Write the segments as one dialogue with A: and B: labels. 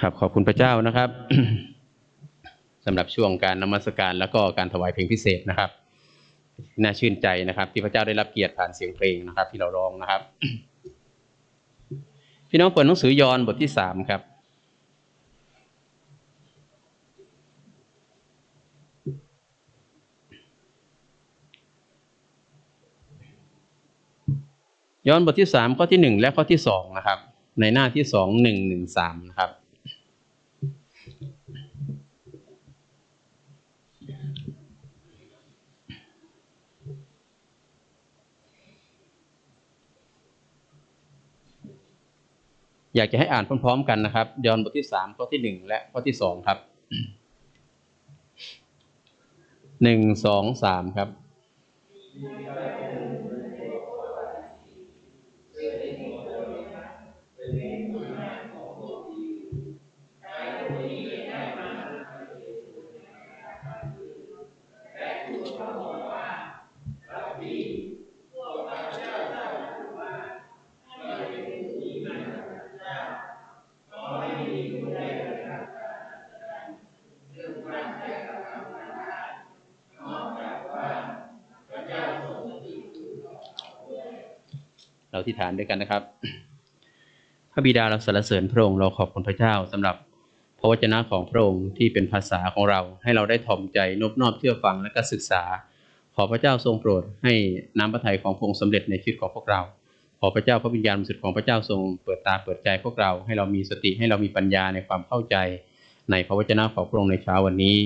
A: ครับขอบคุณพระเจ้านะครับสำหรับช่วงการนมัสการแล้วก็การถวายเพลงพิเศษนะครับน่าชื่นใจนะครับ ที่พระเจ้าได้รับเกียรติผ่านเสียงเพลงนะครับ ที่เราร้องนะครับ พี่น้องเปิดหนังสือยอห์นบทที่สามครับย้อนบทที่สามข้อที่หนึ่งและข้อที่สองนะครับ ในหน้าที่สองหนึ่งหนึ่งสามนะครับ อยากจะให้อ่านพร้อมๆกันนะครับยอห์นบทที่สามข้อที่หนึ่งและข้อที่สองครับหนึ่งสองสามครับ เราที่ฐานด้วยกันนะครับ พระบิดาเราสรรเสริญพระองค์เราขอบคุณพระเจ้าสำหรับพระวจนะของพระองค์ที่เป็นภาษาของเราให้เราได้ถ่อมใจนบนอบเชื่อฟังและก็ศึกษา ขอพระเจ้าทรงโปรดให้น้ำพระทัยของพระองค์สำเร็จในชีวิตของพวกเรา ขอพระเจ้าพระวิญญาณบริสุทธิ์ของพระเจ้าทรงเปิดตาเปิดใจพวกเราให้เรามีสติให้เรามีปัญญาในความเข้าใจ ในพระวจนะของพระองค์ในเช้าวันนี้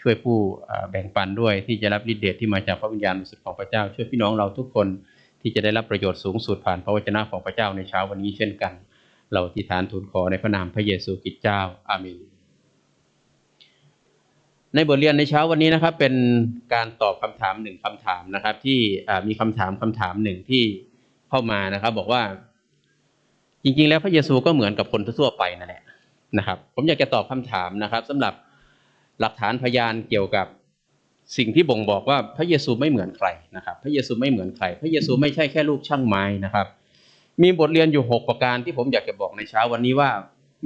A: ช่วยผู้แบ่งปันด้วยที่จะรับฤทธิ์เดชที่มาจากพระวิญญาณบริสุทธิ์ของพระเจ้า ช่วยพี่น้องเราทุกคน ที่จะได้รับประโยชน์สูงสุดผ่านพระวจนะของพระเจ้าในเช้าวันนี้เช่นกัน เราอธิษฐานทูลขอในพระนามพระเยซูคริสต์เจ้าอาเมนในบทเรียนในเช้าวันนี้นะครับเป็นการตอบคำถามหนึ่งคำถามนะครับ ที่มีคำถามคำถามหนึ่งที่เข้ามานะครับ บอกว่า จริง ๆ แล้วพระเยซูก็เหมือนกับคนทั่วไปนั่นแหละนะครับ ผมอยากจะตอบคำถามนะครับสำหรับหลักฐานพยานเกี่ยวกับ สิ่งที่บ่งบอกว่าพระเยซูไม่เหมือนใครนะครับ พระเยซูไม่เหมือนใคร พระเยซูไม่ใช่แค่ลูกช่างไม้นะครับ มีบทเรียนอยู่ 6 ประการที่ผมอยากจะบอกในเช้าวันนี้ว่า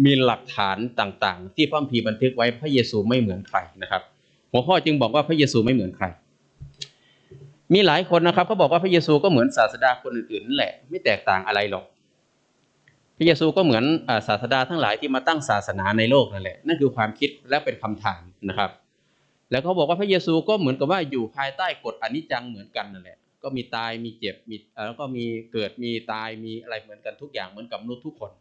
A: มีหลักฐานต่างๆ ที่พระคัมภีบันทึกไว้พระเยซูไม่เหมือนใครนะครับ หัวข้อจึงบอกว่าพระเยซูไม่เหมือนใคร มีหลายคนนะครับเขาบอกว่าพระเยซูก็เหมือนศาสดาคนอื่นๆแหละไม่แตกต่างอะไรหรอกพระเยซูก็เหมือนศาสดาทั้งหลายที่มาตั้งศาสนาในโลกนั่นแหละนั่นคือความคิดและเป็นคำถามนะครับ แล้วเขาบอกว่าพระเยซูก็เหมือนกับว่าอยู่ภายใต้กฎอนิจจังเหมือนกันนั่นแหละ ก็มีตายมีเจ็บมีแล้วก็มีเกิดมีตายมีอะไรเหมือนกันทุกอย่างเหมือนกับมนุษย์ทุกคน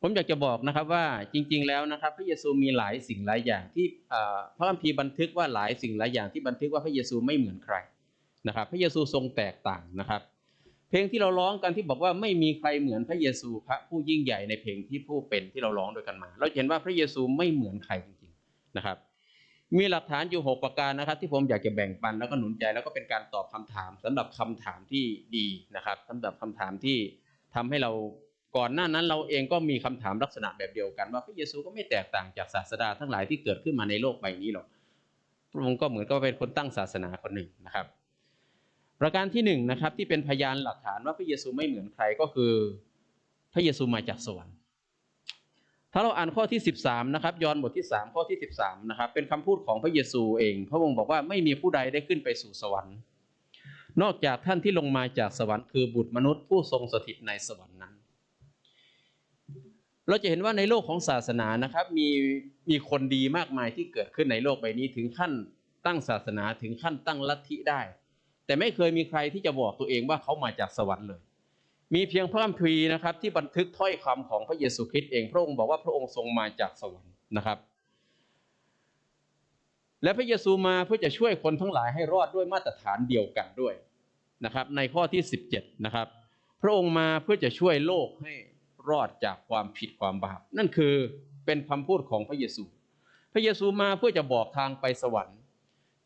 A: ผมอยากจะบอกนะครับว่าจริง ๆ แล้วนะครับ พระเยซูมีหลายสิ่งหลายอย่างที่พระคัมภีร์บันทึกว่าหลายสิ่งหลายอย่างที่บันทึกว่าพระเยซูไม่เหมือนใครนะครับ พระเยซูทรงแตกต่างนะครับ เพลงที่เราร้องกันที่บอกว่าไม่มีใครเหมือนพระเยซูพระผู้ยิ่งใหญ่ในเพลงที่ผู้เป็นที่เราร้องด้วยกันมา เราเห็นว่าพระเยซูไม่เหมือนใครจริง ๆนะครับ มีหลักฐานอยู่ 6 ประการนะครับ ที่ผมอยากจะแบ่งปันแล้วก็หนุนใจแล้วก็เป็นการตอบคำถามสำหรับคำถามที่ดีนะครับสำหรับคำถามที่ทำให้เราก่อนหน้านั้นเราเองก็มีคำถามลักษณะแบบเดียวกัน ว่าพระเยซูก็ไม่แตกต่างจากศาสดาทั้งหลายที่เกิดขึ้นมาในโลกใบนี้หรอกพระองค์ก็เหมือนกับเป็นคนตั้งศาสนาคนหนึ่งนะครับ ประการที่หนึ่งนะครับที่เป็นพยานหลักฐานว่าพระเยซูไม่เหมือนใครก็คือ พระเยซูมาจากสวรรค์ ถ้าเราอ่านข้อที่ 13นะครับยอห์นบทที่ 3 ข้อที่ 13นะครับเป็นคำพูดของพระเยซูเอง พระองค์บอกว่าไม่มีผู้ใดได้ขึ้นไปสู่สวรรค์ นอกจากท่านที่ลงมาจากสวรรค์คือบุตรมนุษย์ผู้ทรงสถิตในสวรรค์นั้น เราจะเห็นว่าในโลกของศาสนานะครับมีมีคนดีมากมายที่เกิดขึ้นในโลกใบนี้ถึงขั้นตั้งศาสนาถึงขั้นตั้งลัทธิได้ แต่ไม่เคยมีใครที่จะบอกตัวเองว่าเขามาจากสวรรค์เลย มีเพียงพระคัมภีร์นะครับ ที่บันทึกถ้อยคำของพระเยซูคริสต์เองพระองค์บอกว่าพระองค์ทรงมาจากสวรรค์นะครับ และพระเยซูมาเพื่อจะช่วยคนทั้งหลายให้รอดด้วยมาตรฐานเดียวกันด้วยนะครับ ในข้อที่ 17 นะครับ พระองค์มาเพื่อจะช่วยโลกให้รอดจากความผิดความบาปนั่นคือเป็นคำพูดของพระเยซู พระเยซูมาเพื่อจะบอกทางไปสวรรค์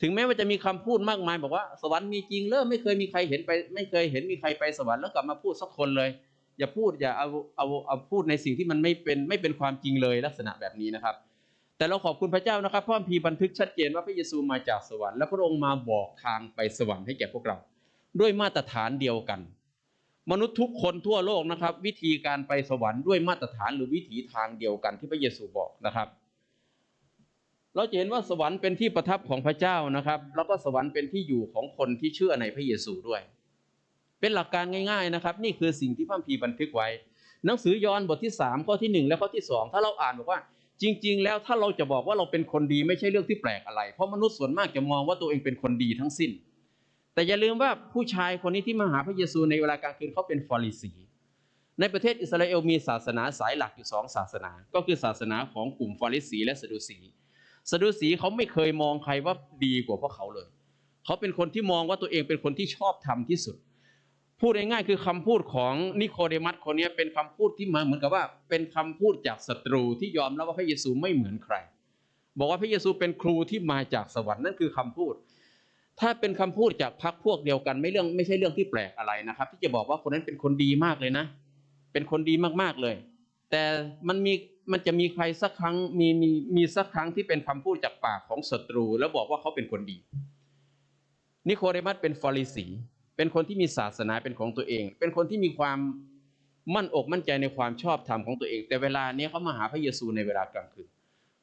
A: ถึงแม้ว่าจะมีคำพูดมากมายบอกว่าสวรรค์มีจริงเริ่มไม่เคยมีใครเห็นไป ไม่เคยเห็นมีใครไปสวรรค์แล้วกลับมาพูดสักคนเลย อย่าพูดอย่าเอาเอาเอาพูดในสิ่งที่มันไม่เป็นไม่เป็นความจริงเลยลักษณะแบบนี้นะครับ แต่เราขอบคุณพระเจ้านะครับพระคัมภีร์บันทึกชัดเจนว่าพระเยซูมาจากสวรรค์และพระองค์มาบอกทางไปสวรรค์ให้แก่พวกเรา ด้วยมาตรฐานเดียวกัน มนุษย์ทุกคนทั่วโลกนะครับ วิธีการไปสวรรค์ด้วยมาตรฐานหรือวิถีทางเดียวกันที่พระเยซูบอกนะครับ เราจะเห็นว่าสวรรค์เป็นที่ประทับของพระเจ้านะครับ แล้วก็สวรรค์เป็นที่อยู่ของคนที่เชื่อในพระเยซูด้วย เป็นหลักการง่าย ๆนะครับ นี่คือสิ่งที่พระคัมภีบันทึกไว้ หนังสือยอห์นบทที่สามข้อที่หนึ่งและข้อที่สองถ้าเราอ่านบอกว่า จริง ๆ แล้วถ้าเราจะบอกว่าเราเป็นคนดีไม่ใช่เรื่องที่แปลกอะไร เพราะมนุษย์ส่วนมากจะมองว่าตัวเองเป็นคนดีทั้งสิ้น แต่อย่าลืมว่าผู้ชายคนนี้ที่มาหาพระเยซูในเวลากลางคืนเขาเป็นฟาริสีในประเทศอิสราเอลมีศาสนาสายหลักอยู่สองศาสนา ก็คือศาสนาของกลุ่มฟาริสีและสะดุสี สะดุสีเขาไม่เคยมองใครว่าดีกว่าพวกเขาเลย เขาเป็นคนที่มองว่าตัวเองเป็นคนที่ชอบธรรมที่สุด พูดง่ายๆคือคำพูดของนิโคเดมัสคนนี้เป็นคำพูดที่มาเหมือนกับว่า เป็นคำพูดจากศัตรูที่ยอมรับว่าพระเยซูไม่เหมือนใคร บอกว่าพระเยซูเป็นครูที่มาจากสวรรค์นั่นคือคำพูด ถ้าเป็นคำพูดจากพรรคพวกเดียวกันไม่เรื่องไม่ใช่เรื่องที่แปลกอะไรนะครับ ที่จะบอกว่าคนนั้นเป็นคนดีมากเลยนะ เป็นคนดีมากๆเลย แต่มันมี มันจะมีใครสักครั้งมีมีมีสักครั้งที่เป็นคำพูดจากปากของศัตรู แล้วบอกว่าเขาเป็นคนดี นิโคเดมัสเป็นฟาริสี เป็นคนที่มีศาสนาเป็นของตัวเอง เป็นคนที่มีความมั่นอกมั่นใจในความชอบธรรมของตัวเอง แต่เวลาเนี้ยเขามาหาพระเยซูในเวลากลางคืน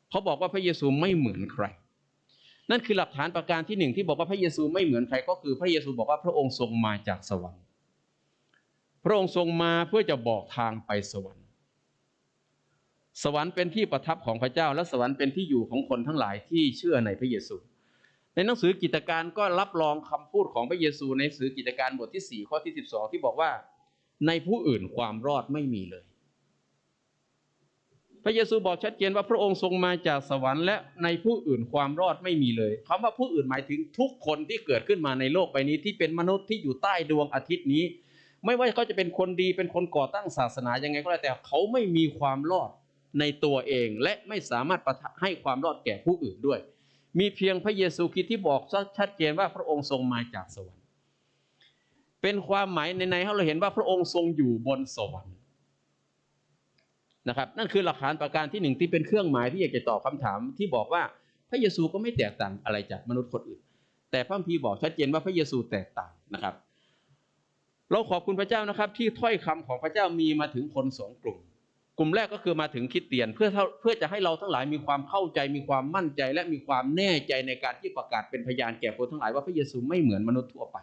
A: เขาบอกว่าพระเยซูไม่เหมือนใคร นั่นคือหลักฐานประการที่หนึ่งที่บอกว่าพระเยซูไม่เหมือนใคร ก็คือพระเยซูบอกว่าพระองค์ทรงมาจากสวรรค์ พระองค์ทรงมาเพื่อจะบอกทางไปสวรรค์ สวรรค์เป็นที่ประทับของพระเจ้า และสวรรค์เป็นที่อยู่ของคนทั้งหลายที่เชื่อในพระเยซู ในหนังสือกิจการก็รับรองคำพูดของพระเยซู ในหนังสือกิจการบทที่ 4 ข้อที่ 12 ที่บอกว่า ในผู้อื่นความรอดไม่มีเลย พระเยซูบอกชัดเจนว่าพระองค์ทรงมาจากสวรรค์และในผู้อื่นความรอดไม่มีเลยคำว่าผู้อื่นหมายถึงทุกคนที่เกิดขึ้นมาในโลกใบนี้ที่เป็นมนุษย์ที่อยู่ใต้ดวงอาทิตย์นี้ ไม่ว่าเขาจะเป็นคนดีเป็นคนก่อตั้งศาสนายังไงก็แล้วแต่เขาไม่มีความรอด ในตัวเองและไม่สามารถประทะให้ความรอดแก่ผู้อื่นด้วย มีเพียงพระเยซูคริสต์ที่บอกชัดเจนว่าพระองค์ทรงมาจากสวรรค์ เป็นความหมายในในเราเห็นว่าพระองค์ทรงอยู่บนสวรรค์นะครับ นั่นคือหลักฐานประการที่หนึ่งที่เป็นเครื่องหมายที่อยากจะตอบคำถามที่บอกว่าพระเยซูก็ไม่แตกต่างอะไรจากมนุษย์คนอื่น แต่พระคัมภีบอกชัดเจนว่าพระเยซูแตกต่างนะครับ เราขอบคุณพระเจ้านะครับ ที่ถ้อยคำของพระเจ้ามีมาถึงคนสองกลุ่ม กลุ่มแรกก็คือมาถึงคิดเตียนเพื่อเพื่อจะให้เราทั้งหลายมีความเข้าใจมีความมั่นใจ และมีความแน่ใจในการที่ประกาศเป็นพยานแก่คนทั้งหลายว่าพระเยซูไม่เหมือนมนุษย์ทั่วไป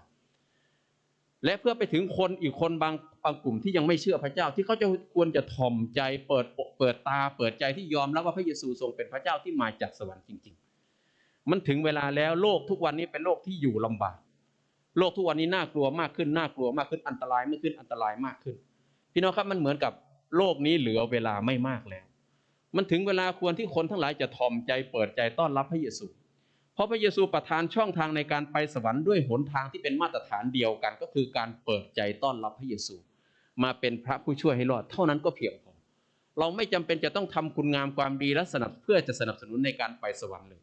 A: และเพื่อไปถึงคนอีกคนบางบางกลุ่มที่ยังไม่เชื่อพระเจ้าที่เขาจะควรจะถ่อมใจเปิดเปิดตาเปิดใจที่ยอมรับว่าพระเยซูทรงเป็นพระเจ้าที่มาจากสวรรค์จริง ๆ มันถึงเวลาแล้วโลกทุกวันนี้เป็นโลกที่อยู่ลำบากโลกทุกวันนี้น่ากลัวมากขึ้นน่ากลัวมากขึ้นอันตรายมากขึ้นอันตรายมากขึ้น พี่น้องครับมันเหมือนกับ โลกนี้เหลือเวลาไม่มากแล้ว มันถึงเวลาควรที่คนทั้งหลายจะถ่อมใจเปิดใจต้อนรับพระเยซู เพราะพระเยซูประทานช่องทางในการไปสวรรค์ด้วยหนทางที่เป็นมาตรฐานเดียวกัน ก็คือการเปิดใจต้อนรับพระเยซู มาเป็นพระผู้ช่วยให้รอด เท่านั้นก็เพียงพอ เราไม่จำเป็นจะต้องทำคุณงามความดีและสนับเพื่อจะสนับสนุนในการไปสวรรค์เลย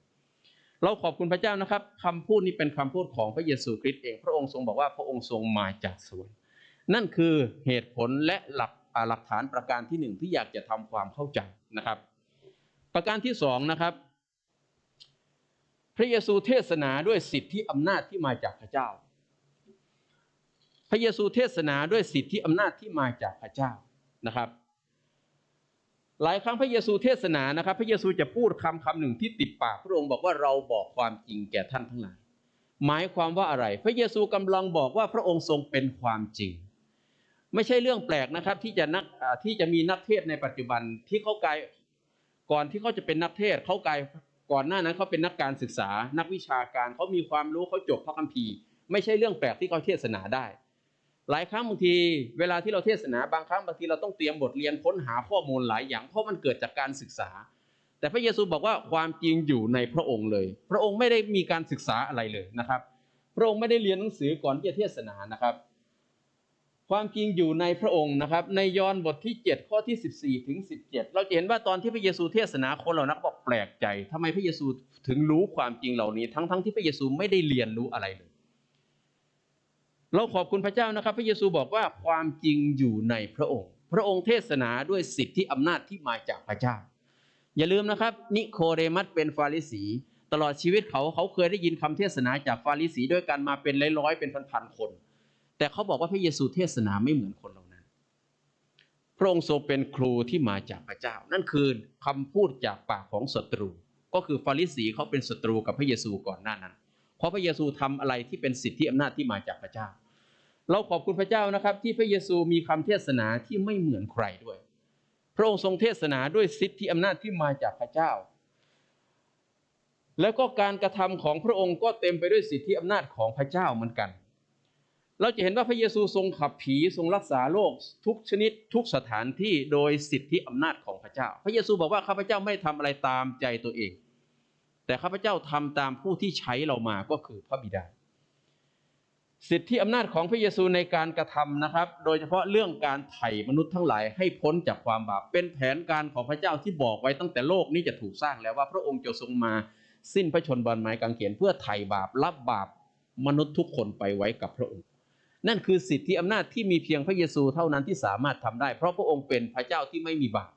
A: เราขอบคุณพระเจ้านะครับคำพูดนี้เป็นคำพูดของพระเยซูคริสต์เอง พระองค์ทรงบอกว่าพระองค์ทรงมาจากสวรรค์นั่นคือเหตุผลและหลัก หลักฐานประการที่หนึ่งที่อยากจะทำความเข้าใจนะครับ ประการที่สองนะครับ พระเยซูเทศนาด้วยสิทธิอำนาจที่มาจากพระเจ้า พระเยซูเทศนาด้วยสิทธิอำนาจที่มาจากพระเจ้านะครับ หลายครั้งพระเยซูเทศนานะครับ พระเยซูจะพูดคำคำหนึ่งที่ติดปากพระองค์บอกว่าเราบอกความจริงแก่ท่านทั้งหลายหมายความว่าอะไร พระเยซูกำลังบอกว่าพระองค์ทรงเป็นความจริง ไม่ใช่เรื่องแปลกนะครับ ที่จะนักที่จะมีนักเทศในปัจจุบันที่เขากลายก่อนที่เขาจะเป็นนักเทศเขากลายก่อนหน้านั้นเขาเป็นนักการศึกษา นักวิชาการเขามีความรู้เขาจบพระคัมภีร์ ไม่ใช่เรื่องแปลกที่เขาเทศนาได้ หลายครั้งบางที เวลาที่เราเทศนาบางครั้งบางทีเราต้องเตรียมบทเรียนค้นหาข้อมูลหลายอย่าง เพราะมันเกิดจากการศึกษา แต่พระเยซูบอกว่าความจริงอยู่ในพระองค์เลย พระองค์ไม่ได้มีการศึกษาอะไรเลยนะครับ พระองค์ไม่ได้เรียนหนังสือก่อนที่จะเทศนานะครับ ความจริงอยู่ในพระองค์นะครับ ในยอห์นบทที่ 7 ข้อที่ 14 ถึง 17 เราจะเห็นว่าตอนที่พระเยซูเทศนาคนเหล่านั้นบอกแปลกใจทำไมพระเยซูถึงรู้ความจริงเหล่านี้ ทั้งๆทที่พระเยซูไม่ได้เรียนรู้อะไรเลย เราขอบคุณพระเจ้านะครับ พระเยซูบอกว่าความจริงอยู่ในพระองค์ พระองค์เทศนาด้วยสิทธิอำนาจที่มาจากพระเจ้า อย่าลืมนะครับ นิโคเดมัสเป็นฟาริสี ตลอดชีวิตเขาเขาเคยได้ยินคำเทศนาจากฟาริสีด้วยกันมาเป็นร้อยๆเป็นพันๆคน แต่เขาบอกว่าพระเยซูเทศนาไม่เหมือนคนเหล่านั้น พระองค์ทรงเป็นครูที่มาจากพระเจ้า นั่นคือคำพูดจากปากของศัตรู ก็คือฟาริสีเขาเป็นศัตรูกับพระเยซูก่อนหน้านั้น เพราะพระเยซูทำอะไรที่เป็นสิทธิอำนาจที่มาจากพระเจ้า เราขอบคุณพระเจ้านะครับ ที่พระเยซูมีคำเทศนาที่ไม่เหมือนใครด้วย พระองค์ทรงเทศนาด้วยสิทธิอำนาจที่มาจากพระเจ้าแล้วก็การกระทำของพระองค์ก็เต็มไปด้วยสิทธิอำนาจของพระเจ้าเหมือนกัน เราจะเห็นว่าพระเยซูทรงขับผีทรงรักษาโรคทุกชนิดทุกสถานที่โดยสิทธิอำนาจของพระเจ้า พระเยซูบอกว่าข้าพเจ้าไม่ทำอะไรตามใจตัวเอง แต่ข้าพเจ้าทำตามผู้ที่ใช้เรามาก็คือพระบิดา สิทธิอำนาจของพระเยซูในการกระทำนะครับ โดยเฉพาะเรื่องการไถ่มนุษย์ทั้งหลายให้พ้นจากความบาปเป็นแผนการของพระเจ้าที่บอกไว้ตั้งแต่โลกนี้จะถูกสร้างแล้วว่าพระองค์จะทรงมาสิ้นพระชนม์บนไม้กางเขนเพื่อไถ่บาปรับบาปมนุษย์ทุกคนไปไว้กับพระองค์ นั่นคือสิทธิอำนาจที่มีเพียงพระเยซูเท่านั้นที่สามารถทำได้ เพราะพระองค์เป็นพระเจ้าที่ไม่มีบาป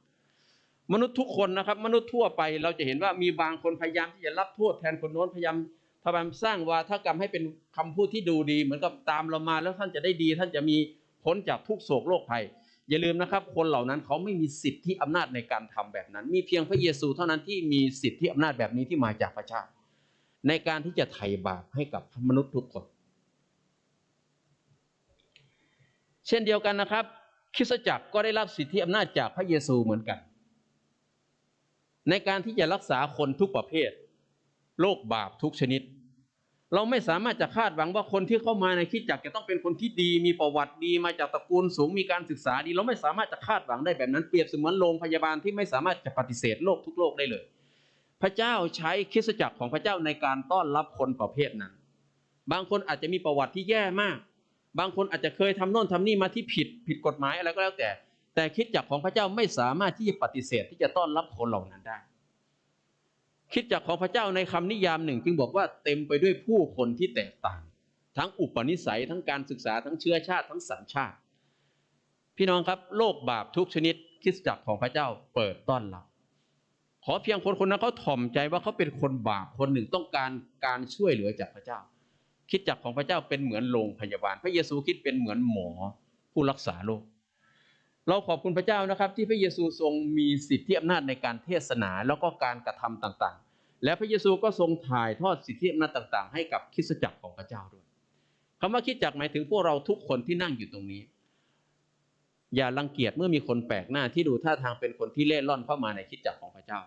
A: มนุษย์ทุกคนนะครับ มนุษย์ทั่วไปเราจะเห็นว่ามีบางคนพยายามที่จะรับโทษแทนคนโน้นพยายามพยายามสร้างวาทกรรมให้เป็นคำพูดที่ดูดี เหมือนกับตามเรามาแล้วท่านจะได้ดี ท่านจะมีพ้นจากทุกโศกโรคภัย อย่าลืมนะครับ คนเหล่านั้นเขาไม่มีสิทธิอำนาจในการทำแบบนั้น มีเพียงพระเยซูเท่านั้นที่มีสิทธิอำนาจแบบนี้ที่มาจากพระเจ้าในการที่จะไถ่บาปให้กับมนุษย์ทุกคน เช่นเดียวกันนะครับ คริสตจักรก็ได้รับสิทธิอำนาจจากพระเยซูเหมือนกัน ในการที่จะรักษาคนทุกประเภท โรคบาปทุกชนิด เราไม่สามารถจะคาดหวังว่าคนที่เข้ามาในคริสตจักรจะต้องเป็นคนที่ดี มีประวัติดีมาจากตระกูลสูงมีการศึกษาดี เราไม่สามารถจะคาดหวังได้แบบนั้นเปรียบเสมือนโรงพยาบาลที่ไม่สามารถจะปฏิเสธโรคทุกโรคได้เลย พระเจ้าใช้คริสตจักรของพระเจ้าในการต้อนรับคนประเภทนั้น บางคนอาจจะมีประวัติที่แย่มาก บางคนอาจจะเคยทำโน่นทำนี่มาที่ผิดผิดกฎหมายอะไรก็แล้วแต่ แต่คิดจักรของพระเจ้าไม่สามารถที่จะปฏิเสธที่จะต้อนรับคนเหล่านั้นได้ คิดจักรของพระเจ้าในคำนิยามหนึ่ง จึงบอกว่าเต็มไปด้วยผู้คนที่แตกต่าง ทั้งอุปนิสัยทั้งการศึกษาทั้งเชื้อชาติทั้งสัญชาติ พี่น้องครับโลกบาปทุกชนิดคริสตจักรของพระเจ้าเปิดต้อนรับขอเพียงคนคนนั้นเขาถ่อมใจว่าเขาเป็นคนบาปคนหนึ่งต้องการการช่วยเหลือจากพระเจ้า คิดจักของพระเจ้าเป็นเหมือนโรงพยาบาล พระเยซูคิดเป็นเหมือนหมอผู้รักษาโรคเราขอบคุณพระเจ้านะครับที่พระเยซูทรงมีสิทธิอำนาจในการเทศนาแล้วก็การกระทำต่างๆ และพระเยซูก็ทรงถ่ายทอดสิทธิอำนาจต่างๆ ให้กับคริสตจักรของพระเจ้าด้วยคำว่าคิดจักหมายถึงพวกเราทุกคนที่นั่งอยู่ตรงนี้ อย่ารังเกียจเมื่อมีคนแปลกหน้าที่ดูท่าทางเป็นคนที่เล่ร่อนเข้ามาในคิดจักรของพระเจ้า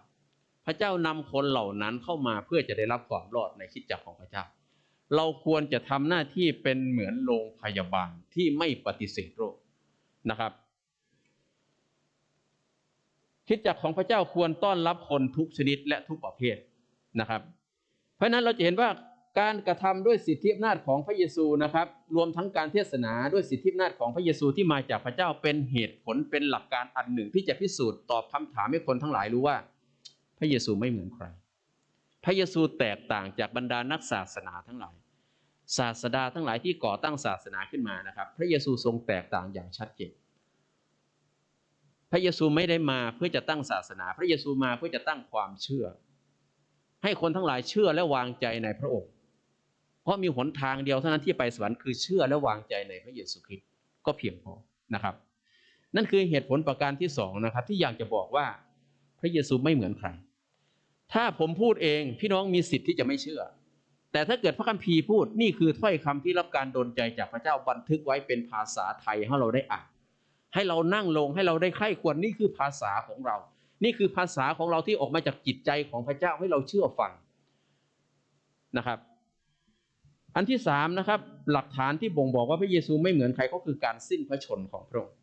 A: พระเจ้านำคนเหล่านั้นเข้ามาเพื่อจะได้รับความรอดในคิดจักรของพระเจ้า เราควรจะทำหน้าที่เป็นเหมือนโรงพยาบาลที่ไม่ปฏิเสธโรคนะครับ คิดจักของพระเจ้าควรต้อนรับคนทุกชนิดและทุกประเภทนะครับ เพราะฉะนั้นเราจะเห็นว่าการกระทำด้วยสิทธิอำนาจของพระเยซูนะครับ รวมทั้งการเทศนาด้วยสิทธิอำนาจของพระเยซูที่มาจากพระเจ้าเป็นเหตุผลเป็นหลักการอันหนึ่งที่จะพิสูจน์ตอบคำถามให้คนทั้งหลายรู้ว่า พระเยซูไม่เหมือนใคร พระเยซูแตกต่างจากบรรดานักศาสนาทั้งหลาย ศาสดาทั้งหลายที่ก่อตั้งศาสนาขึ้นมานะครับ พระเยซูทรงแตกต่างอย่างชัดเจนพระเยซูไม่ได้มาเพื่อจะตั้งศาสนา พระเยซูมาเพื่อจะตั้งความเชื่อ ให้คนทั้งหลายเชื่อและวางใจในพระองค์ เพราะมีหนทางเดียวเท่านั้นที่ไปสวรรค์คือเชื่อและวางใจในพระเยซูคริสต์ก็เพียงพอนะครับ นั่นคือเหตุผลประการที่สองนะครับ ที่อยากจะบอกว่าพระเยซูไม่เหมือนใคร ถ้าผมพูดเองพี่น้องมีสิทธิ์ที่จะไม่เชื่อ แต่ถ้าเกิดพระคัมภีร์พูดนี่คือถ้อยคำที่รับการดลใจจากพระเจ้าบันทึกไว้เป็นภาษาไทยให้เราได้อ่านให้เรานั่งลงให้เราได้ใคร่ควรนี่คือภาษาของเรา นี่คือภาษาของเราที่ออกมาจากจิตใจของพระเจ้าให้เราเชื่อฟังนะครับ อันที่สามนะครับ หลักฐานที่บ่งบอกว่าพระเยซูไม่เหมือนใครก็คือการสิ้นพระชนของพระองค์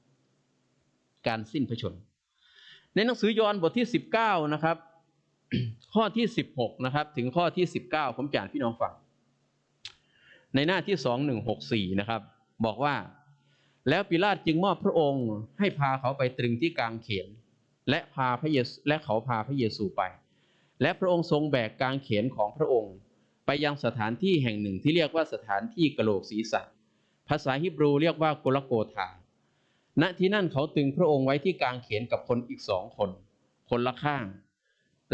A: การสิ้นพระชน ในหนังสือยอห์นบทที่สิบเก้านะครับ ข้อที่สิบหกนะครับ ถึงข้อที่สิบเก้าผมจะอ่านพี่น้องฟัง ในหน้าที่สองหนึ่งหกสี่นะครับ บอกว่า แล้วปิลาตจึงมอบพระองค์ให้พาเขาไปตรึงที่กลางเขน และพาพระเยซูและเขาพาพระเยซูไป และพระองค์ทรงแบกกลางเขนของพระองค์ ไปยังสถานที่แห่งหนึ่งที่เรียกว่าสถานที่กะโหลกศีรษะ ภาษาฮิบรูเรียกว่าโกลโกธาณที่นั่นเขาตึงพระองค์ไว้ที่กลางเขนกับคนอีกสองคน คนละข้าง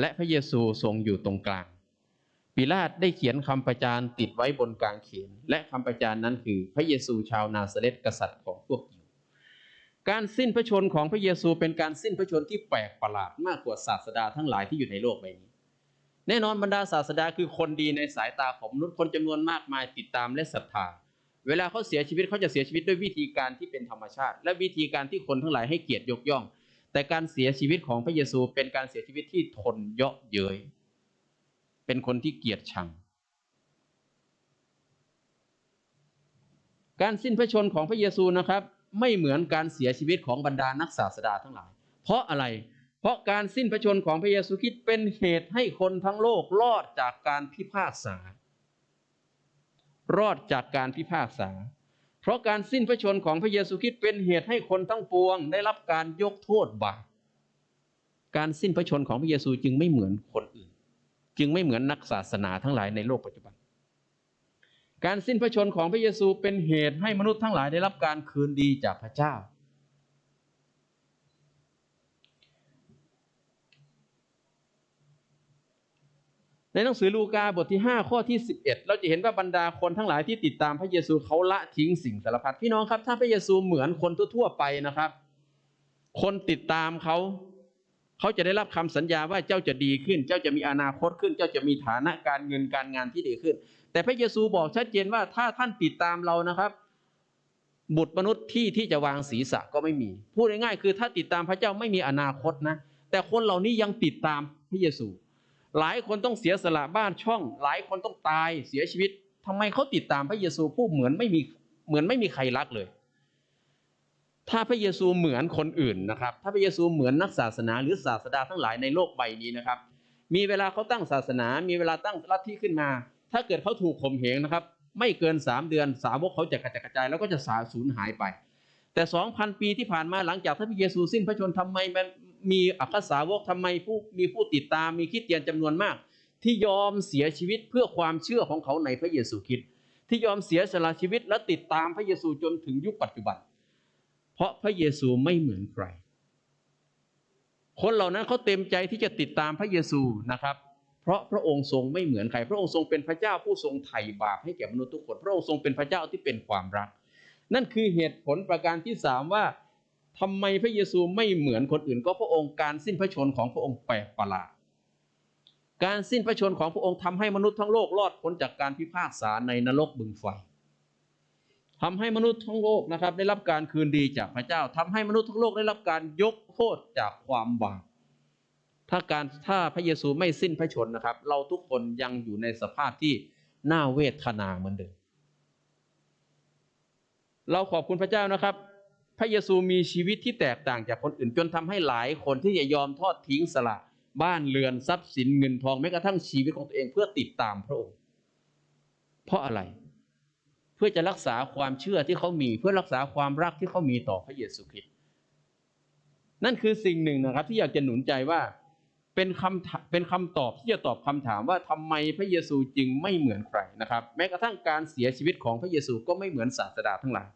A: และพระเยซูทรงอยู่ตรงกลาง ปิลาตได้เขียนคำประจานติดไว้บนกลางเขน และคำประจานนั้นคือพระเยซูชาวนาซาเรตกษัตริย์ของพวกยิวการสิ้นพระชนของพระเยซูเป็นการสิ้นพระชนที่แปลกประหลาดมากกว่าศาสดาทั้งหลายที่อยู่ในโลกใบนี้ แน่นอนบรรดาศาสดาคือคนดีในสายตาของมนุษย์คนจำนวนมากมายติดตามและศรัทธา เวลาเขาเสียชีวิตเขาจะเสียชีวิตด้วยวิธีการที่เป็นธรรมชาติ และวิธีการที่คนทั้งหลายให้เกียรติยกย่อง แต่การเสียชีวิตของพระเยซูเป็นการเสียชีวิตที่ทนเยาะเย้ยเป็นคนที่เกียรติชัง การสิ้นพระชนของพระเยซูนะครับ ไม่เหมือนการเสียชีวิตของบรรดานักศาสดาทั้งหลาย เพราะอะไร เพราะการสิ้นพระชนของพระเยซูคริสต์เป็นเหตุให้คนทั้งโลกรอดจากการพิพากษารอดจากการพิพากษา เพราะการสิ้นพระชนของพระเยซูคริสต์เป็นเหตุให้คนทั้งปวง ได้รับการยกโทษบาปการสิ้นพระชนของพระเยซูจึงไม่เหมือนคนอื่น จึงไม่เหมือนนักศาสนาทั้งหลายในโลกปัจจุบัน การสิ้นพระชนของพระเยซูเป็นเหตุให้มนุษย์ทั้งหลายได้รับการคืนดีจากพระเจ้า ในหนังสือลูกาบทที่ 5 ข้อที่ 11 เราจะเห็นว่าบรรดาคนทั้งหลายที่ติดตามพระเยซูเขาละทิ้งสิ่งสารพัดพี่น้องครับ ถ้าพระเยซูเหมือนคนทั่วๆไปนะครับ คนติดตามเขาเขาจะได้รับคำสัญญาว่าเจ้าจะดีขึ้น เจ้าจะมีอนาคตขึ้น เจ้าจะมีฐานะการเงินการงานที่ดีขึ้น แต่พระเยซูบอกชัดเจนว่าถ้าท่านติดตามเรานะครับ บุตรมนุษย์ที่ที่จะวางศีรษะก็ไม่มี พูดง่ายๆคือถ้าติดตามพระเจ้าไม่มีอนาคตนะ แต่คนเหล่านี้ยังติดตามพระเยซู หลายคนต้องเสียสละบ้านช่อง หลายคนต้องตายเสียชีวิตทำไมเขาติดตามพระเยซูผู้เหมือนไม่มีเหมือนไม่มีใครรักเลย ถ้าพระเยซูเหมือนคนอื่นนะครับ ถ้าพระเยซูเหมือนนักศาสนา หรือศาสดาทั้งหลายในโลกใบนี้นะครับ มีเวลาเขาตั้งศาสนา มีเวลาตั้งลัทธิขึ้นมา ถ้าเกิดเขาถูกข่มเหงนะครับ ไม่เกินสามเดือนสาวกเขาจะกระจกระจายแล้วก็จะสาสูญหายไปแต่สองพันปีที่ผ่านมาหลังจากท่พระเยซูสิ้นพระชนม์ทำไม มีอัครสาวกทำไมผู้มีผู้ติดตามมีคิดเตียนจำนวนมาก ที่ยอมเสียชีวิตเพื่อความเชื่อของเขาในพระเยซูคริสต์ที่ยอมเสียสละชีวิตและติดตามพระเยซูจนถึงยุคปัจจุบัน เพราะพระเยซูไม่เหมือนใคร คนเหล่านั้นเขาเต็มใจที่จะติดตามพระเยซูนะครับ เพราะพระองค์ทรงไม่เหมือนใคร พระองค์ทรงเป็นพระเจ้าผู้ทรงไถ่บาปให้แก่มนุษย์ทุกคน พระองค์ทรงเป็นพระเจ้าที่เป็นความรัก นั่นคือเหตุผลประการที่สามว่า ทำไมพระเยซูไม่เหมือนคนอื่น ก็พระองค์การสิ้นพระชนของพระองค์แปลกประหลาดการสิ้นพระชนของพระองค์ทำให้มนุษย์ทั้งโลกรอดพ้นจากการพิพากษาในนรกบึงไฟทำให้มนุษย์ทั้งโลกนะครับ ได้รับการคืนดีจากพระเจ้าทำให้มนุษย์ทั้งโลกได้รับการยกโทษจากความบาปถ้าการถ้าพระเยซูไม่สิ้นพระชนนะครับ เราทุกคนยังอยู่ในสภาพที่น่าเวทนาเหมือนเดิมเราขอบคุณพระเจ้านะครับ พระเยซูมีชีวิตที่แตกต่างจากคนอื่น จนทำให้หลายคนที่จะยอมทอดทิ้งสละ บ้านเรือนทรัพย์สินเงินทองแม้กระทั่งชีวิตของตัวเองเพื่อติดตามพระองค์ เพราะอะไร เพื่อจะรักษาความเชื่อที่เขามีเพื่อรักษาความรักที่เขามีต่อพระเยซูคริสต์นั่นคือสิ่งหนึ่งนะครับ ที่อยากจะหนุนใจว่าเป็นคำเป็นคำตอบที่จะตอบคำถามว่าทำไมพระเยซูจึงไม่เหมือนใครนะครับ แม้กระทั่งการเสียชีวิตของพระเยซูก็ไม่เหมือนศาสดาทั้งหลาย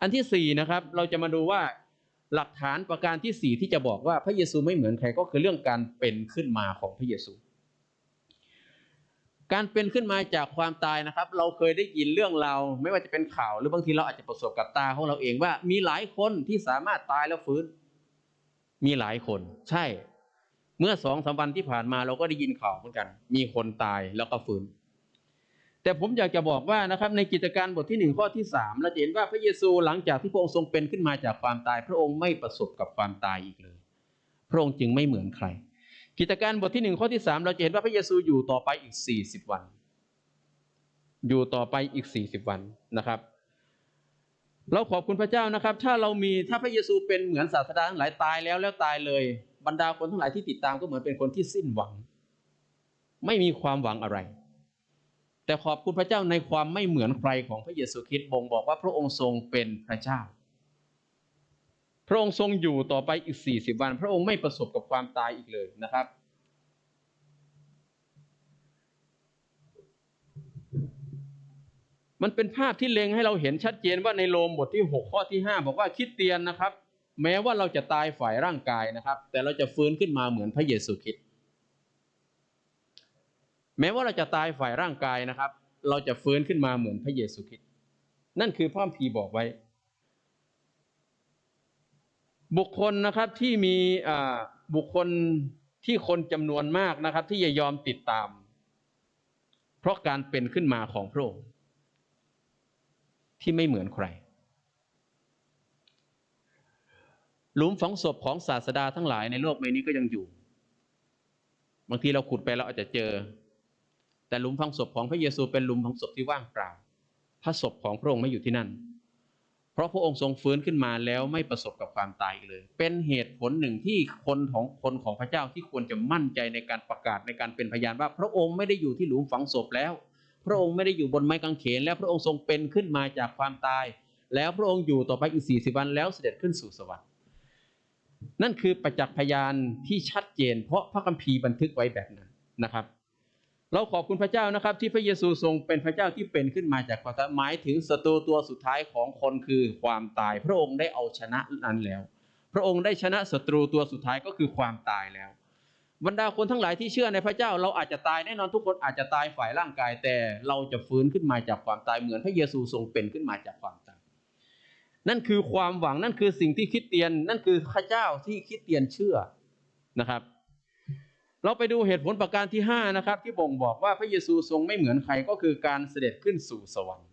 A: อันที่สี่นะครับเราจะมาดูว่าหลักฐานประการที่สี่ที่จะบอกว่าพระเยซูไม่เหมือนใครก็คือเรื่องการเป็นขึ้นมาของพระเยซู การเป็นขึ้นมาจากความตายนะครับ เราเคยได้ยินเรื่องเราไม่ว่าจะเป็นข่าว หรือบางทีเราอาจจะประสบกับตาของเราเองว่า มีหลายคนที่สามารถตายแล้วฟื้น มีหลายคน ใช่ เมื่อสองสามวันที่ผ่านมาเราก็ได้ยินข่าวเหมือนกัน มีคนตายแล้วก็ฟื้น แต่ผมอยากจะบอกว่านะครับในกิจการบทที่หนึ่งข้อที่สามเราจะเห็นว่าพระเยซูหลังจากที่พระองค์ทรงเป็นขึ้นมาจากความตาย พระองค์ไม่ประสบกับความตายอีกเลย พระองค์จึงไม่เหมือนใคร กิจการบทที่หนึ่งข้อที่สามเราจะเห็นว่าพระเยซูอยู่ต่อไปอีกสี่สิบวัน อยู่ต่อไปอีกสี่สิบวันนะครับ เราขอบคุณพระเจ้านะครับ ถ้าเรามีถ้าพระเยซูเป็นเหมือนศาสดาทั้งหลายตายแล้วแล้วตายเลย บรรดาคนทั้งหลายที่ติดตามก็เหมือนเป็นคนที่สิ้นหวัง ไม่มีความหวังอะไร แต่ขอบคุณพระเจ้าในความไม่เหมือนใครของพระเยซูคริสต์บ่งบอกว่าพระองค์ทรงเป็นพระเจ้า พระองค์ทรงอยู่ต่อไปอีกสี่สิบวัน พระองค์ไม่ประสบกับความตายอีกเลยนะครับ มันเป็นภาพที่เล็งให้เราเห็นชัดเจนว่าในโรมบทที่หกข้อที่ห้าบอกว่าคิดเตียนนะครับ แม้ว่าเราจะตายฝ่ายร่างกายนะครับ แต่เราจะฟื้นขึ้นมาเหมือนพระเยซูคริสต์ แม้ว่าเราจะตายฝ่ายร่างกายนะครับ เราจะฟื้นขึ้นมาเหมือนพระเยซูคริสต์นั่นคือพระคัมภีบอกไว้ บุคคลนะครับที่มีบุคคลที่คนจำนวนมากนะครับ ที่จะยอมติดตาม เพราะการเป็นขึ้นมาของพระองค์ที่ไม่เหมือนใคร หลุมฝังศพของศาสดาทั้งหลายในโลกใบนี้ก็ยังอยู่ บางทีเราขุดไปเราอาจจะเจอ แต่หลุมฝังศพของพระเยซูเป็นหลุมฝังศพที่ว่างเปล่า พระศพของพระองค์ไม่อยู่ที่นั่น เพราะพระองค์ทรงฟื้นขึ้นมาแล้วไม่ประสบกับความตายเลย เป็นเหตุผลหนึ่งที่คนของคนของพระเจ้าที่ควรจะมั่นใจในการประกาศในการเป็นพยานว่า พระองค์ไม่ได้อยู่ที่หลุมฝังศพแล้ว พระองค์ไม่ได้อยู่บนไม้กางเขน แล้วพระองค์ทรงเป็นขึ้นมาจากความตาย แล้วพระองค์อยู่ต่อไปอีกสี่สิบวันแล้วเสด็จขึ้นสู่สวรรค์นั่นคือประจักษ์พยานที่ชัดเจน เพราะพระคัมภีร์บันทึกไว้แบบนั้นนะครับ เราขอบคุณพระเจ้านะครับ ที่พระเยซูทรงเป็นพระเจ้าที่เป็นขึ้นมาจากความตายหมายถึงศัตรูตัวสุดท้ายของคนคือความตาย พระองค์ได้เอาชนะนั้นแล้ว พระองค์ได้ชนะศัตรูตัวสุดท้ายก็คือความตายแล้ว บรรดาคนทั้งหลายที่เชื่อในพระเจ้า เราอาจจะตายแน่นอนทุกคนอาจจะตายฝ่ายร่างกาย แต่เราจะฟื้นขึ้นมาจากความตายเหมือนพระเยซูทรงเป็นขึ้นมาจากความตาย นั่นคือความหวังนั่นคือสิ่งที่คิดเตียน นั่นคือพระเจ้าที่คิดเตียนเชื่อนะครับ เราไปดูเหตุผลประการที่ห้านะครับที่บ่งบอกว่าพระเยซูทรงไม่เหมือนใครก็คือการเสด็จขึ้นสู่สวรรค์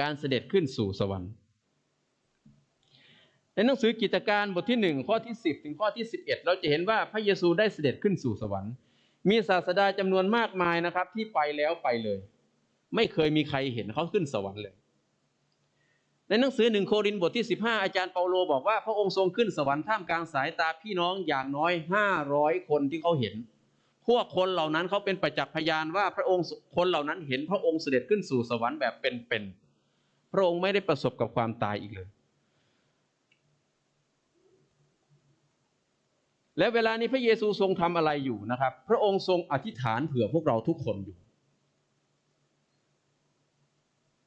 A: การเสด็จขึ้นสู่สวรรค์ ในหนังสือกิจการบทที่หนึ่งข้อที่สิบถึงข้อที่สิบเอ็ดเราจะเห็นว่าพระเยซูได้เสด็จขึ้นสู่สวรรค์ มีศาสดาจำนวนมากมายนะครับ ที่ไปแล้วไปเลย ไม่เคยมีใครเห็นเขาขึ้นสวรรค์เลย ในหนังสือหนึ่งโครินธ์บทที่ 15 อาจารย์เปาโลบอกว่าพระองค์ทรงขึ้นสวรรค์ท่ามกลางสายตาพี่น้องอย่างน้อย 500 คนที่เขาเห็น พวกคนเหล่านั้นเขาเป็นประจักษ์พยานว่าพระองค์คนเหล่านั้นเห็นพระองค์เสด็จขึ้นสู่สวรรค์แบบเป็นๆพระองค์ไม่ได้ประสบกับความตายอีกเลย และเวลานี้พระเยซูทรงทำอะไรอยู่นะครับ พระองค์ทรงอธิษฐานเผื่อพวกเราทุกคนอยู่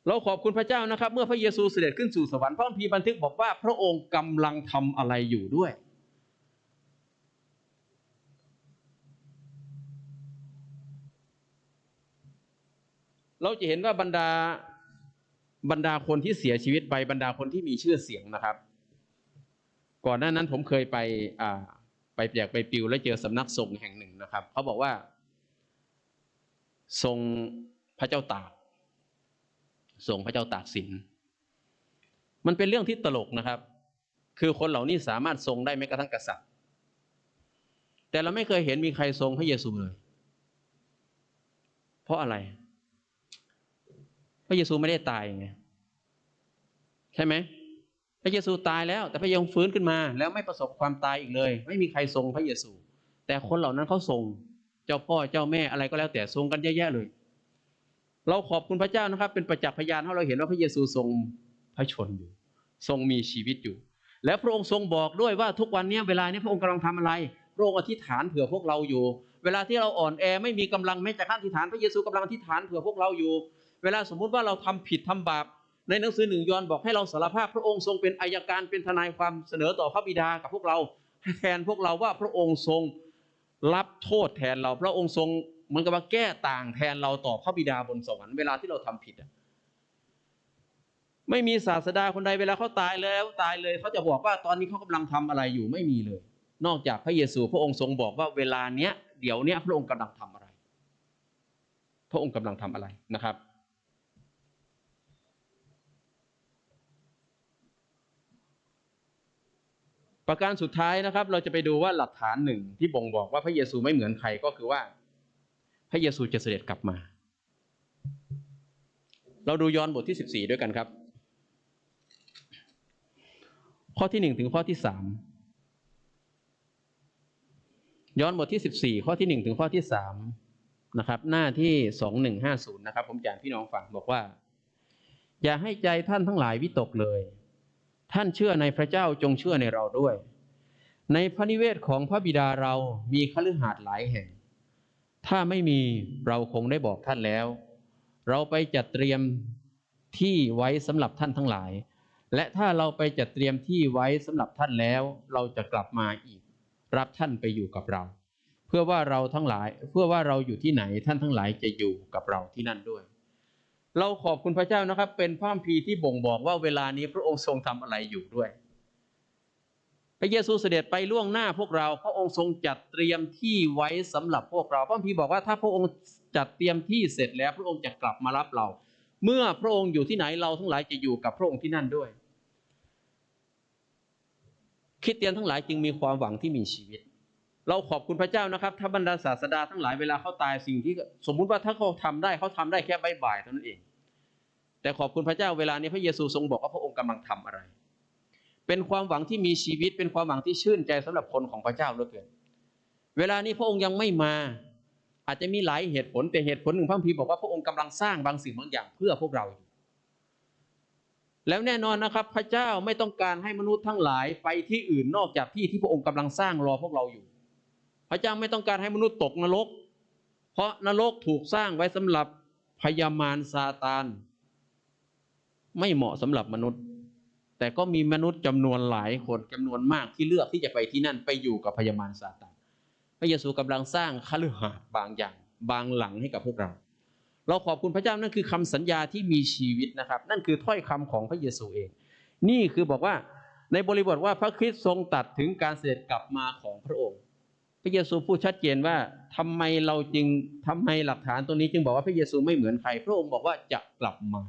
A: เราขอบคุณพระเจ้านะครับ เมื่อพระเยซูเสด็จขึ้นสู่สวรรค์พระคัมภีร์บันทึกบอกว่าพระองค์กำลังทำอะไรอยู่ด้วย เราจะเห็นว่าบรรดาบรรดาคนที่เสียชีวิตไปบรรดาคนที่มีชื่อเสียงนะครับ ก่อนหน้านั้นผมเคยไปอ่าไปแจกไปปิวแล้วเจอสำนักสงฆ์แห่งหนึ่งนะครับเขาบอกว่าทรงพระเจ้าตาก ส่งพระเจ้าตากสิน มันเป็นเรื่องที่ตลกนะครับ คือคนเหล่านี้สามารถทรงได้แม้กระทั่งกษัตริย์ แต่เราไม่เคยเห็นมีใครทรงพระเยซูเลย เพราะอะไร พระเยซูไม่ได้ตายไงใช่ไหมพระเยซูตายแล้ว แต่พระยซูฟื้นขึ้นมา แล้วไม่ประสบความตายอีกเลย ไม่มีใครทรงพระเยซู แต่คนเหล่านั้นเขาทรง เจ้าพ่อเจ้าแม่อะไรก็แล้วแต่ทรงกันเยอะแยะเลย เราขอบคุณพระเจ้านะครับ เป็นประจักษ์พยานให้เราเห็นว่าพระเยซูทรงพระชนอยู่ ทรงมีชีวิตอยู่ และพระองค์ทรงบอกด้วยว่าทุกวันนี้เวลานี้พระองค์กำลังทำอะไร พระองค์อธิษฐานเผื่อพวกเราอยู่ เวลาที่เราอ่อนแอไม่มีกำลังแม้จะขั้นอธิษฐานพระเยซูกำลังอธิษฐานเผื่อพวกเราอยู่ เวลาสมมุติว่าเราทำผิดทำบาปในหนังสือหนึ่งยอห์นบอกให้เราสารภาพพระองค์ทรงเป็นอายการเป็นทนายความเสนอต่อพระบิดากับพวกเราแทนพวกเราว่าพระองค์ทรงรับโทษแทนเราพระองค์ทรง เหมือนกับว่าแก้ต่างแทนเราต่อพระบิดาบนสวรรค์เวลาที่เราทำผิดอะไม่มีศาสดาคนใดเวลาเขาตายแล้วตายเลยเขาจะบอกว่าตอนนี้เขากำลังทำอะไรอยู่ไม่มีเลย นอกจากพระเยซูพระองค์ทรงบอกว่าเวลาเนี้ยเดี๋ยวเนี้ยพระองค์กำลังทำอะไร พระองค์กำลังทำอะไรนะครับ ประการสุดท้ายนะครับ เราจะไปดูว่าหลักฐานหนึ่งที่บ่งบอกว่าพระเยซูไม่เหมือนใครก็คือว่า พระเยซูจะเสด็จกลับมา เราดูย้อนบทที่สิบสี่ด้วยกันครับ ข้อที่หนึ่งถึงข้อที่สามย้อนบทที่สิบสี่ข้อที่หนึ่งถึงข้อที่สามนะครับ หน้าที่สองหนึ่งห้าศูนย์นะครับ ผมอ่านพี่น้องฟังบอกว่า อย่าให้ใจท่านทั้งหลายวิตกเลย ท่านเชื่อในพระเจ้าจงเชื่อในเราด้วย ในพระนิเวศของพระบิดาเรามีคฤหาสน์หลายแห่ง ถ้าไม่มีเราคงได้บอกท่านแล้ว เราไปจัดเตรียมที่ไว้สำหรับท่านทั้งหลาย และถ้าเราไปจัดเตรียมที่ไว้สำหรับท่านแล้ว เราจะกลับมาอีก รับท่านไปอยู่กับเรา เพื่อว่าเราทั้งหลาย เพื่อว่าเราอยู่ที่ไหนท่านทั้งหลายจะอยู่กับเราที่นั่นด้วย เราขอบคุณพระเจ้านะครับ เป็นพระคัมภีที่บ่งบอกว่าเวลานี้พระองค์ทรงทำอะไรอยู่ด้วย พระเยซูเสด็จไปล่วงหน้าพวกเรา พระองค์ทรงจัดเตรียมที่ไว้สำหรับพวกเราพระคัมภีร์บอกว่าถ้าพระองค์จัดเตรียมที่เสร็จแล้วพระองค์จะกลับมารับเรา เมื่อพระองค์อยู่ที่ไหนเราทั้งหลายจะอยู่กับพระองค์ที่นั่นด้วยคริสเตียนทั้งหลายจึงมีความหวังที่มีชีวิต เราขอบคุณพระเจ้านะครับ ถ้าบรรดาศาสดาทั้งหลายเวลาเขาตายสิ่งที่สมมุติว่าถ้าเขาทำได้เขาทำได้แค่ใบบ่ายเท่านั้นเอง แต่ขอบคุณพระเจ้าเวลานี้พระเยซูทรงบอกว่าพระองค์กำลังทำอะไร เป็นความหวังที่มีชีวิต เป็นความหวังที่ชื่นใจสำหรับคนของพระเจ้าเหลือเกิน เวลานี้พระองค์ยังไม่มา อาจจะมีหลายเหตุผลแต่เหตุผลหนึ่งพระคัมภีบอกว่าพระองค์กำลังสร้างบางสิ่งบางอย่างเพื่อพวกเราอยู่แล้วแน่นอนนะครับ พระเจ้าไม่ต้องการให้มนุษย์ทั้งหลายไปที่อื่นนอกจากที่ที่พระองค์กำลังสร้างรอพวกเราอยู่ พระเจ้าไม่ต้องการให้มนุษย์ตกนรก เพราะนรกถูกสร้างไว้สำหรับพยามารซาตาน ไม่เหมาะสำหรับมนุษย์ แต่ก็มีมนุษย์จำนวนหลายคนจำนวนมากที่เลือกที่จะไปที่นั่นไปอยู่กับพยามารซาตานพระเยซูกำลังสร้างคฤหาสน์บางอย่างบางหลังให้กับพวกเรา เราขอบคุณพระเจ้านั่นคือคำสัญญาที่มีชีวิตนะครับ นั่นคือถ้อยคำของพระเยซูเอง นี่คือบอกว่าในบริบทว่าพระคริสต์ทรงตัดถึงการเสด็จกลับมาของพระองค์ พระเยซูพูดชัดเจนว่าทำไมเราจึงทำไมหลักฐานตรงนี้จึงบอกว่าพระเยซูไม่เหมือนใคร พระองค์บอกว่าจะกลับมา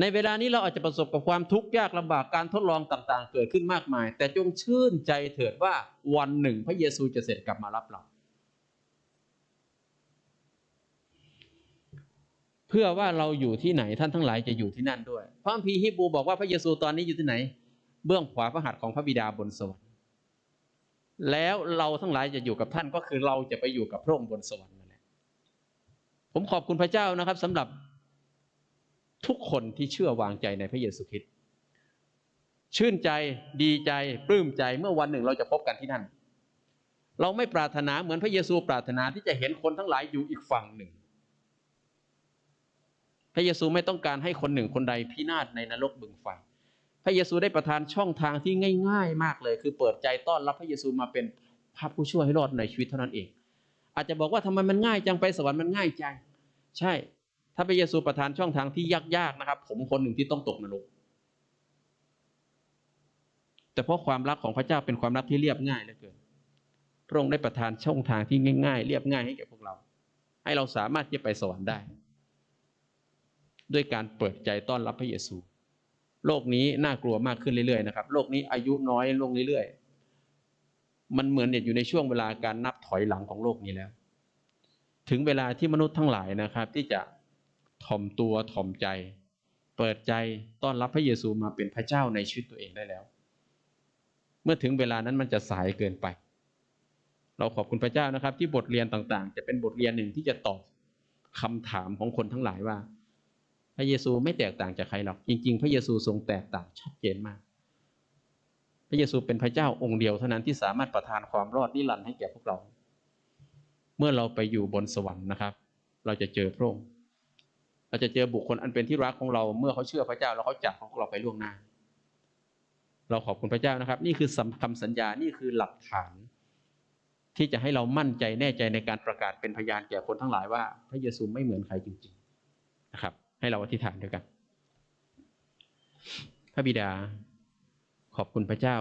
A: ในเวลานี้เราอาจจะประสบกับความทุกข์ยากลำบากการทดลองต่างๆ เกิดขึ้นมากมาย แต่จงชื่นใจเถิดว่าวันหนึ่งพระเยซูจะเสด็จกลับมารับเรา เพื่อว่าเราอยู่ที่ไหนท่านทั้งหลายจะอยู่ที่นั่นด้วย พระคัมภีร์ฮีบรูบอกว่าพระเยซูตอนนี้อยู่ที่ไหน เบื้องขวาพระหัตถ์ของพระบิดาบนสวรรค์แล้วเราทั้งหลายจะอยู่กับท่านก็คือเราจะไปอยู่กับพระองค์บนสวรรค์นั่นแหละผมขอบคุณพระเจ้านะครับสำหรับ ทุกคนที่เชื่อวางใจในพระเยซูคริสต์ชื่นใจดีใจปลื้มใจเมื่อวันหนึ่งเราจะพบกันที่นั่น เราไม่ปรารถนาเหมือนพระเยซูปรารถนาที่จะเห็นคนทั้งหลายอยู่อีกฝั่งหนึ่ง พระเยซูไม่ต้องการให้คนหนึ่งคนใดพินาศในนรกบึงไฟพระเยซูได้ประทานช่องทางที่ง่าย ๆ มากเลย คือเปิดใจต้อนรับพระเยซูมาเป็นพระผู้ช่วยให้รอดในชีวิตเท่านั้นเอง อาจจะบอกว่าทำไมมันง่ายจังไปสวรรค์มันง่ายจังใช่ ถ้าพระเยซูประทานช่องทางที่ยากๆนะครับ ผมคนหนึ่งที่ต้องตกนรกแต่เพราะความรักของพระเจ้าเป็นความรักที่เรียบง่ายเหลือเกินพระองค์ได้ประทานช่องทางที่ง่าย ๆ เรียบง่ายให้แก่พวกเรา ให้เราสามารถที่จะไปสวรรค์ได้ ด้วยการเปิดใจต้อนรับพระเยซู โลกนี้น่ากลัวมากขึ้นเรื่อยๆนะครับ โลกนี้อายุน้อยลงเรื่อยๆ มันเหมือนเนี่ยอยู่ในช่วงเวลาการนับถอยหลังของโลกนี้แล้ว ถึงเวลาที่มนุษย์ทั้งหลายนะครับ ที่จะ ถ่อมตัวถ่อมใจ เปิดใจต้อนรับพระเยซูมาเป็นพระเจ้าในชีวิตตัวเองได้แล้ว เมื่อถึงเวลานั้นมันจะสายเกินไป เราขอบคุณพระเจ้านะครับ ที่บทเรียนต่างๆ จะเป็นบทเรียนหนึ่งที่จะตอบคำถามของคนทั้งหลายว่า พระเยซูไม่แตกต่างจากใครหรอก จริง ๆ พระเยซูทรงแตกต่างชัดเจนมาก พระเยซูเป็นพระเจ้าองค์เดียวเท่านั้นที่สามารถประทานความรอดนิรันดร์ให้แก่พวกเรา เมื่อเราไปอยู่บนสวรรค์นะครับ เราจะเจอพระองค์ เราจะเจอบุคคลอันเป็นที่รักของเราเมื่อเขาเชื่อพระเจ้าแล้วเขาจากของเราไปล่วงหน้า เราขอบคุณพระเจ้านะครับ นี่คือคำสัญญานี่คือหลักฐาน ที่จะให้เรามั่นใจแน่ใจในการประกาศเป็นพยานแก่คนทั้งหลายว่า พระเยซูไม่เหมือนใครจริง ๆนะครับ ให้เราอธิษฐานด้วยกันพระบิดาขอบคุณพระเจ้า